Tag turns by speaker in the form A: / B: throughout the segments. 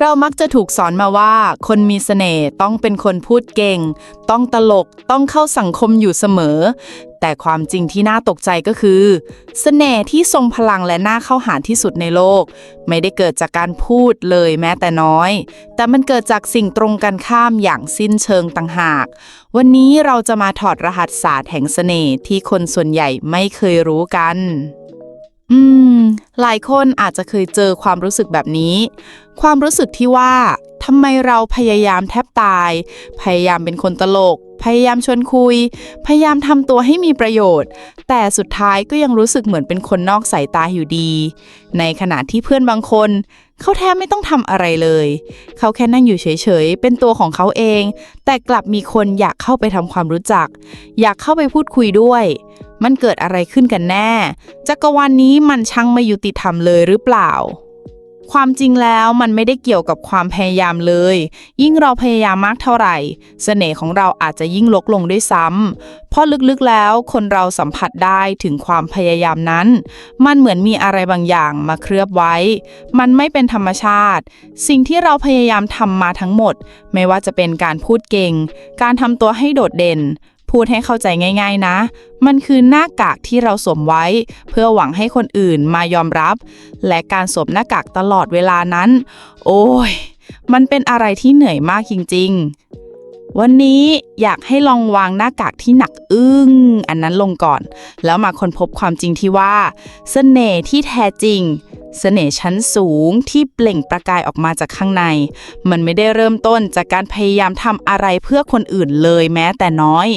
A: เรามักจะถูกสอนมาว่า คนมีเสน่ห์ต้องเป็นคนพูดเก่ง ต้องตลกต้องเข้าสังคมอยู่เสมอ แต่ความจริงที่น่าตกใจก็คือ เสน่ห์ที่ทรงพลังและน่าเข้าหาที่สุดในโลก ไม่ได้เกิดจากการพูดเลยแม้แต่น้อย แต่มันเกิดจากสิ่งตรงกันข้ามอย่างสิ้นเชิงต่างหาก วันนี้เราจะมาถอดรหัสศาสตร์แห่งเสน่ห์ที่คนส่วนใหญ่ไม่เคยรู้กัน อืม หลายคนอาจจะเคยเจอความรู้สึกแบบนี้ ความรู้สึกที่ว่าทำไมเราพยายามแทบตาย พยายามเป็นคนตลก พยายามชวนคุย พยายามทำตัวให้มีประโยชน์ แต่สุดท้ายก็ยังรู้สึกเหมือนเป็นคนนอกสายตาอยู่ดี ในขณะที่เพื่อนบางคน เขาแทบไม่ต้องทำอะไรเลย เขาแค่นั่งอยู่เฉยๆ เป็นตัวของเขาเอง แต่กลับมีคนอยากเข้าไปทำความรู้จัก อยากเข้าไปพูดคุยด้วย มันเกิดอะไรขึ้นกันแน่ จักรวาลนนี้มันช่างไม่ยุติธรรมเลยหรือเปล่า ความจริงแล้วมันไม่ได้เกี่ยวกับความพยายามเลย ยิ่งเราพยายามมากเท่าไหร่ เสน่ห์ของเราอาจจะยิ่งลดลงด้วยซ้ำเพราะลึกๆแล้วคนเราสัมผัสได้ถึงความพยายามนั้น มันเหมือนมีอะไรบางอย่างมาเคลือบไว้ มันไม่เป็นธรรมชาติ สิ่งที่เราพยายามทำมาทั้งหมด ไม่ว่าจะเป็นการพูดเก่ง การทำตัวให้โดดเด่น พูดให้เข้าใจง่าย ๆนะ มันคือหน้ากากที่เราสวมไว้ เพื่อหวังให้คนอื่นมายอมรับ และการสวมหน้ากากตลอดเวลานั้น โอ้ย มันเป็นอะไรที่เหนื่อยมากจริง ๆ วันนี้อยากให้ลองวางหน้ากากที่หนักอึ้งอันนั้นลงก่อน แล้วมาค้นพบความจริงที่ว่าเสน่ห์ที่แท้จริง เสน่ห์ชั้นสูงที่เปล่งประกายออกมาจากข้างใน มันไม่ได้เริ่มต้นจากการพยายามทำอะไรเพื่อคนอื่นเลยแม้แต่น้อย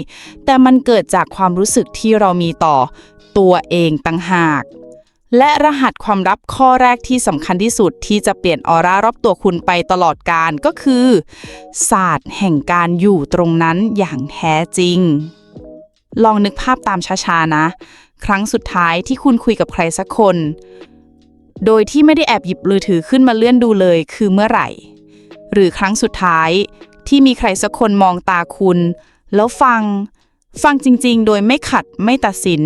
A: แต่มันเกิดจากความรู้สึกที่เรามีต่อ ตัวเองต่างหาก และรหัสความลับข้อแรกที่สำคัญที่สุดที่จะเปลี่ยนออร่ารอบตัวคุณไปตลอดการก็คือ ศาสตร์แห่งการอยู่ตรงนั้นอย่างแท้จริง ลองนึกภาพตามช้าๆนะ ครั้งสุดท้ายที่คุณคุยกับใครสักคน โดยที่ไม่ได้แอบหยิบมือถือขึ้นมาเลื่อนดูเลยคือเมื่อไหร่ หรือครั้งสุดท้ายที่มีใครสักคนมองตาคุณ แล้วฟัง ฟังจริงๆ โดยไม่ขัดไม่ตัดสิน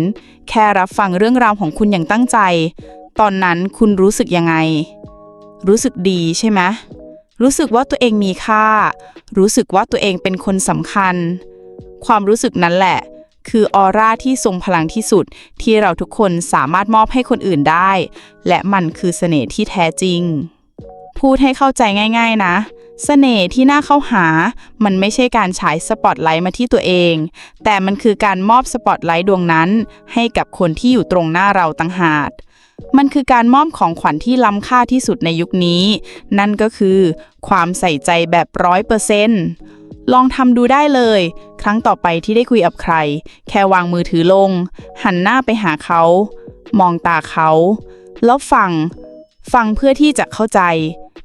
A: แค่รับฟังเรื่องราวของคุณอย่างตั้งใจ ตอนนั้นคุณรู้สึกยังไง รู้สึกดีใช่ไหมรู้สึกว่าตัวเองมีค่า รู้สึกว่าตัวเองเป็นคนสำคัญ ความรู้สึกนั้นแหละ คือออร่าที่ทรงพลังที่สุด ที่เราทุกคนสามารถมอบให้คนอื่นได้ และมันคือเสน่ห์ที่แท้จริง พูดให้เข้าใจง่าย ๆ นะเสน่ห์ที่น่าเข้าหา มันไม่ใช่การฉายสปอตไลท์มาที่ตัวเอง แต่มันคือการมอบสปอตไลท์ดวงนั้น ให้กับคนที่อยู่ตรงหน้าเราต่างหาก มันคือการมอบของขวัญที่ล้ำค่าที่สุดในยุคนี้ นั่นก็คือ ความใส่ใจแบบร้อยเปอร์เซนต์ ลองทำดูได้เลย ครั้งต่อไปที่ได้คุยกับใคร แค่วางมือถือลง หันหน้าไปหาเขา มองตาเขา แล้วฟัง ฟังเพื่อที่จะเข้าใจ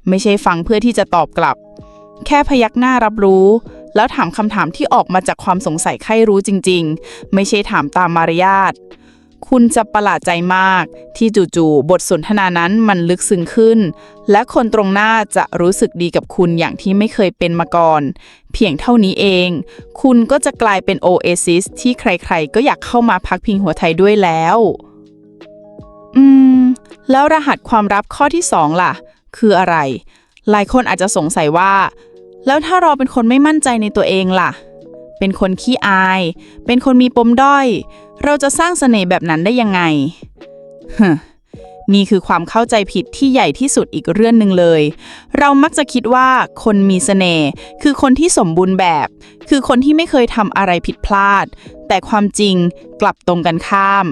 A: ไม่ใช่ฟังเพื่อที่จะตอบกลับ แค่พยักหน้ารับรู้ แล้วถามคำถามที่ออกมาจากความสงสัยใครรู้จริง ๆ ไม่ใช่ถามตามมารยาท คุณจะประหลาดใจมาก ที่จู่ๆบทสนทนานั้นมันลึกซึ้งขึ้น และคนตรงหน้าจะรู้สึกดีกับคุณอย่างที่ไม่เคยเป็นมาก่อน เพียงเท่านี้เอง คุณก็จะกลายเป็นโอเอซิสที่ใครๆ ก็อยากเข้ามาพักพิงหัวไทยด้วยแล้ว อืม แล้วรหัสความลับข้อที่สองล่ะ คืออะไร หลายคนอาจจะสงสัยว่า แล้วถ้าเราเป็นคนไม่มั่นใจในตัวเองล่ะ เป็นคนขี้อาย เป็นคนมีปมด้อย เราจะสร้างเสน่ห์แบบนั้นได้ยังไงฮนี่คือความเข้าใจผิดที่ใหญ่ที่สุดอีกเรื่องหนึ่งเลย เรามักจะคิดว่าคนมีเสน่ห์คือคนที่สมบูรณ์แบบ คือคนที่ไม่เคยทำอะไรผิดพลาด แต่ความจริงกลับตรงกันข้าม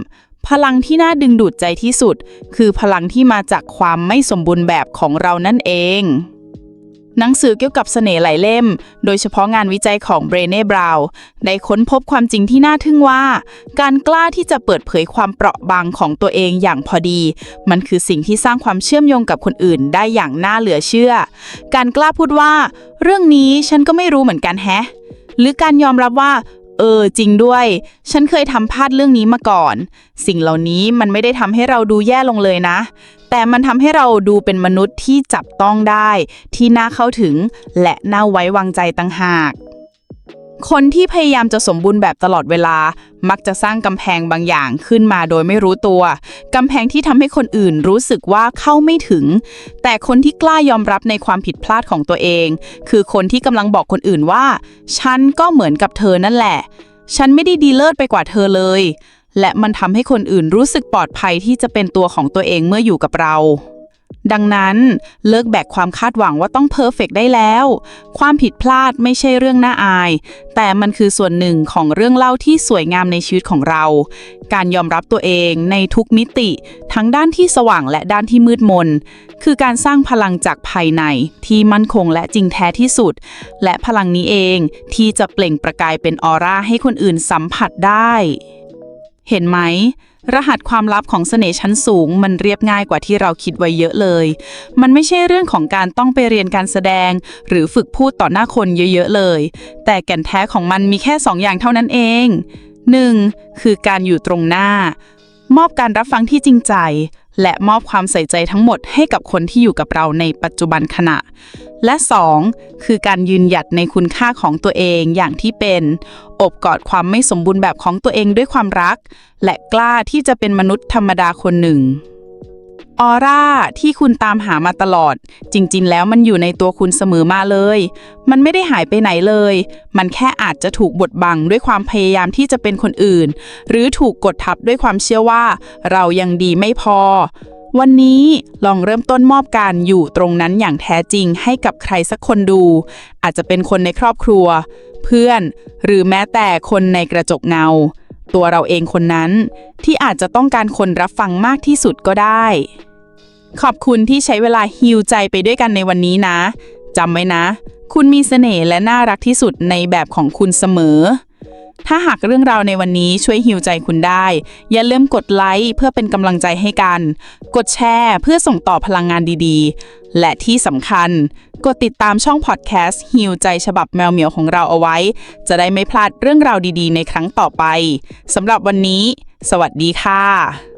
A: พลังที่น่าดึงดูดใจที่สุด คือพลังที่มาจากความไม่สมบูรณ์แบบของเรานั่นเอง หนังสือเกี่ยวกับเสน่ห์หลายเล่ม โดยเฉพาะงานวิจัยของเบรเน่บราวน์ได้ค้นพบความจริงที่น่าทึ่งว่า การกล้าที่จะเปิดเผยความเปราะบางของตัวเองอย่างพอดี มันคือสิ่งที่สร้างความเชื่อมโยงกับคนอื่นได้อย่างน่าเหลือเชื่อ การกล้าพูดว่า เรื่องนี้ฉันก็ไม่รู้เหมือนกันแฮะหรือการยอมรับว่า เออ จริงด้วย ฉันเคยทำพลาดเรื่องนี้มาก่อน สิ่งเหล่านี้มันไม่ได้ทำให้เราดูแย่ลงเลยนะ แต่มันทำให้เราดูเป็นมนุษย์ที่จับต้องได้ ที่น่าเข้าถึง และน่าไว้วางใจต่างหาก คนที่พยายามจะสมบูรณ์แบบตลอดเวลา มักจะสร้างกำแพงบางอย่างขึ้นมาโดยไม่รู้ตัว กำแพงที่ทำให้คนอื่นรู้สึกว่าเข้าไม่ถึง แต่คนที่กล้ายอมรับในความผิดพลาดของตัวเอง คือคนที่กำลังบอกคนอื่นว่า ฉันก็เหมือนกับเธอนั่นแหละ ฉันไม่ได้ดีเลิศไปกว่าเธอเลย และมันทำให้คนอื่นรู้สึกปลอดภัยที่จะเป็นตัวของตัวเองเมื่ออยู่กับเรา ดังนั้นเลิกแบกความคาดหวังว่าต้องเพอร์เฟกได้แล้ว ความผิดพลาดไม่ใช่เรื่องน่าอาย แต่มันคือส่วนหนึ่งของเรื่องเล่าที่สวยงามในชีวิตของเรา การยอมรับตัวเองในทุกมิติ ทั้งด้านที่สว่างและด้านที่มืดมน คือการสร้างพลังจากภายในที่มั่นคงและจริงแท้ที่สุด และพลังนี้เองที่จะเปล่งประกายเป็นออร่าให้คนอื่นสัมผัสได้ เห็นไหม รหัสความลับของเสน่ห์ชั้นสูง มันเรียบง่ายกว่าที่เราคิดไว้เยอะเลย มันไม่ใช่เรื่องของการต้องไปเรียนการแสดง หรือฝึกพูดต่อหน้าคนเยอะๆเลย แต่แก่นแท้ของมันมีแค่สองอย่างเท่านั้นเอง 1. คือการอยู่ตรงหน้า มอบการรับฟังที่จริงใจ และมอบความใส่ใจทั้งหมดให้กับคนที่อยู่กับเราในปัจจุบันขณะ และ 2. คือการยืนหยัดในคุณค่าของตัวเองอย่างที่เป็น อบกอดความไม่สมบูรณ์แบบของตัวเองด้วยความรัก และกล้าที่จะเป็นมนุษย์ธรรมดาคนหนึ่ง ออร่าที่คุณตามหามาตลอด จริงๆ แล้วมันอยู่ในตัวคุณเสมอมาเลย มันไม่ได้หายไปไหนเลย มันแค่อาจจะถูกบดบังด้วยความพยายามที่จะเป็นคนอื่น หรือถูกกดทับด้วยความเชื่อว่า เรายังดีไม่พอ วันนี้ลองเริ่มต้นมอบการอยู่ตรงนั้นอย่างแท้จริงให้กับใครสักคนดู อาจจะเป็นคนในครอบครัว เพื่อน หรือแม้แต่คนในกระจกเงา ตัวเราเองคนนั้น ที่อาจจะต้องการคนรับฟังมากที่สุดก็ได้ ขอบคุณที่ใช้เวลาฮิวใจไปด้วยกันในวันนี้นะจำไว้นะ คุณมีเสน่ห์และน่ารักที่สุดในแบบของคุณเสมอ ถ้าหากเรื่องราวในวันนี้ช่วยฮิวใจคุณได้ อย่าลืมกดไลค์เพื่อเป็นกำลังใจให้กัน กดแชร์เพื่อส่งต่อพลังงานดีๆ และที่สำคัญ กดติดตามช่องพอดแคสต์ฮิวใจฉบับแมวเหมียวของเราเอาไว้ จะได้ไม่พลาดเรื่องราวดีๆ ในครั้งต่อไปสำหรับวันนี้ สวัสดีค่ะ